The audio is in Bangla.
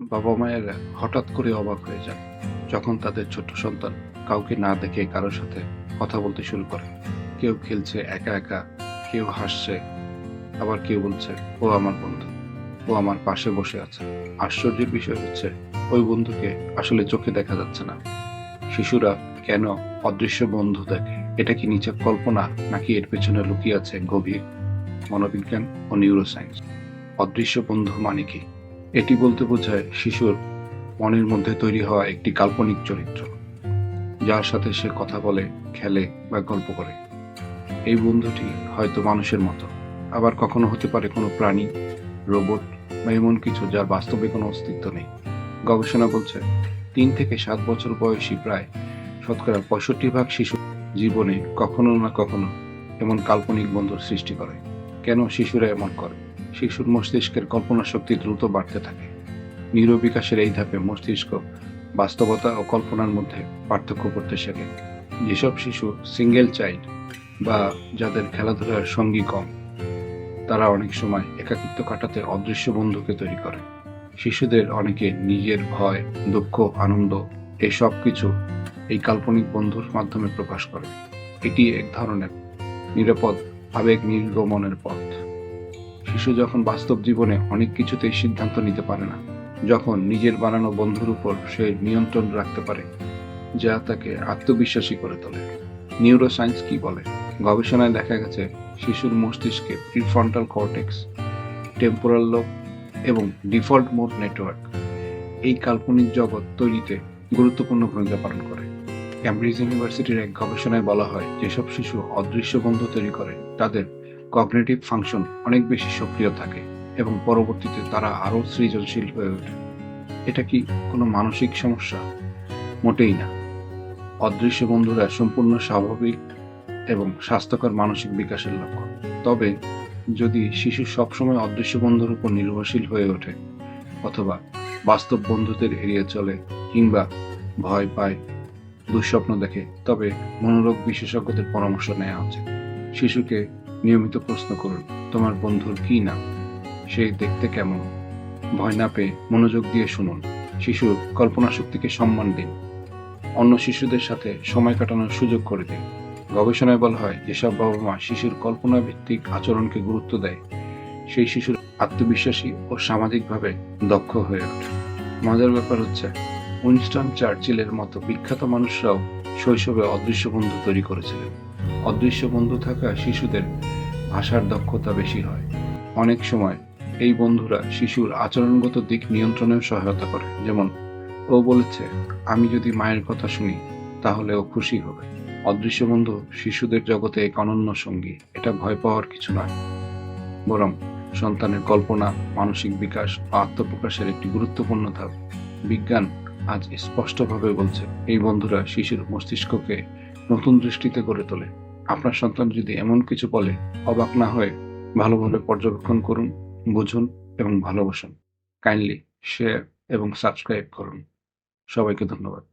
বাবা মায়েরা হঠাৎ করে অবাক হয়ে যান যখন তাদের ছোট্ট সন্তান কাউকে না দেখে কারোর সাথে কথা বলতে শুরু করে। কেউ খেলছে, একা একা, কেউ হাসছে, আবার কেউ বলছে, ও আমার বন্ধু, ও আমার পাশে বসে আছে। আশ্চর্যের বিষয় হচ্ছে, ওই বন্ধুকে আসলে চোখে দেখা যাচ্ছে না। শিশুরা কেন অদৃশ্য বন্ধু দেখে? এটা কি নিচে কল্পনা নাকি এর পেছনে লুকিয়ে আছে গভীর মনোবিজ্ঞান ও নিউরোসায়েন্স অদৃশ্য বন্ধু মানে কি? এটি বলতে বোঝায় শিশুর মনের মধ্যে তৈরি হওয়া একটি কাল্পনিক চরিত্র, যার সাথে সে কথা বলে, খেলে বা গল্প করে। এই বন্ধুটি হয়তো মানুষের মতো, আবার কখনো হতে পারে কোনো প্রাণী, রোবট বা এমন কিছু যার বাস্তবে কোনো অস্তিত্ব নেই। গবেষণা বলছে, তিন থেকে সাত বছর বয়সী প্রায় শতকরা পঁয়ষট্টি ভাগ শিশু জীবনে কখনো না কখনো এমন কাল্পনিক বন্ধুর সৃষ্টি করে। কেন শিশুরা এমন করে? শিশুর মস্তিষ্কের কল্পনা শক্তি দ্রুত বাড়তে থাকে। নিউরোবিকাশের এই ধাপে মস্তিষ্ক বাস্তবতা ও কল্পনার মধ্যে পার্থক্য করতে শেখে। যেসব শিশু সিঙ্গেল চাইল্ড বা যাদের খেলাধুলার সঙ্গী কম, তারা অনেক সময় একাকিত্ব কাটাতে অদৃশ্য বন্ধুকে তৈরি করে। শিশুদের অনেকে নিজের ভয়, দুঃখ, আনন্দ এই সব কিছু এই কাল্পনিক বন্ধুর মাধ্যমে প্রকাশ করে। এটি এক ধরনের নিরাপদ, আবেগ নির্গমনের পথ। শিশু যখন বাস্তব জীবনে অনেক কিছুতেই সিদ্ধান্ত নিতে পারে না, যখন নিজের বানানো বন্ধুর উপর সে নিয়ন্ত্রণ রাখতে পারে, যা তাকে আত্মবিশ্বাসী করে তোলে। নিউরোসায়েন্স কি বলে? গবেষণায় দেখা গেছে, শিশুর মস্তিষ্কে প্রিফ্রন্টাল কর্টেক্স টেম্পোরাল লোব এবং ডিফল্ট মোড নেটওয়ার্ক এই কাল্পনিক জগৎ তৈরিতে গুরুত্বপূর্ণ ভূমিকা পালন করে। ক্যামব্রিজ ইউনিভার্সিটির এক গবেষণায় বলা হয়, যেসব শিশু অদৃশ্য বন্ধু তৈরি করে, তাদের কগনেটিভ ফাংশন অনেক বেশি সক্রিয় থাকে এবং পরবর্তীতে তারা আরও সৃজনশীল হয়ে ওঠে। এটা কি কোনো মানসিক সমস্যা? মোটেই না। অদৃশ্য বন্ধুরা সম্পূর্ণ স্বাভাবিক এবং স্বাস্থ্যকর মানসিক বিকাশের লক্ষ্য তবে যদি শিশু সবসময় অদৃশ্য বন্ধুর উপর নির্ভরশীল হয়ে ওঠে, অথবা বাস্তব বন্ধুদের এড়িয়ে চলে কিংবা ভয় পায়, দুঃস্বপ্ন দেখে, তবে মনোরোগ বিশেষজ্ঞদের পরামর্শ নেওয়া উচিত। শিশুকে নিয়মিত প্রশ্ন করুন, তোমার বন্ধুর কি নাম? সে দেখতে কেমন? ভয় না পেয়ে মনোযোগ দিয়ে শুনুন শিশুর কল্পনা শক্তিকে সম্মান দিন। অন্য শিশুদের সাথে সময় কাটানোর সুযোগ করে দিন। গবেষণায় বলা হয়, যেসব বাবা মা শিশুর কল্পনা ভিত্তিক আচরণকে গুরুত্ব দেয়, সেই শিশুর আত্মবিশ্বাসী ও সামাজিকভাবে দক্ষ হয়ে ওঠে। মজার ব্যাপার হচ্ছে, উইনস্টন চার্চিলের মতো বিখ্যাত মানুষরাও শৈশবে অদৃশ্য বন্ধু তৈরি করেছিলেন। অদৃশ্য বন্ধু থাকা শিশুদের ভাষার দক্ষতা বেশি হয়। অনেক সময় এই বন্ধুরা শিশুর আচরণগত দিক নিয়ন্ত্রণেও সহায়তা করে। যেমন, ও বলেছে, আমি যদি মায়ের কথা শুনি, তাহলে ও খুশি হবে। অদৃশ্য বন্ধু শিশুদের জগতে এক অনন্য সঙ্গী। এটা ভয় পাওয়ার কিছু নয়। বরং সন্তানের কল্পনা, মানসিক বিকাশ ও আত্মপ্রকাশের একটি গুরুত্বপূর্ণ ধাপ। বিজ্ঞান আজ স্পষ্টভাবে বলছে, এই বন্ধুরা শিশুর মস্তিষ্ককে নতুন দৃষ্টিতে গড়ে তোলে। আপনার সন্তান যদি এমন কিছু বলে, অবাক না হয়ে ভালোভাবে পর্যবেক্ষণ করুন, বুঝুন এবং ভালোবাসুন। কাইন্ডলি শেয়ার এবং সাবস্ক্রাইব করুন। সবাইকে ধন্যবাদ।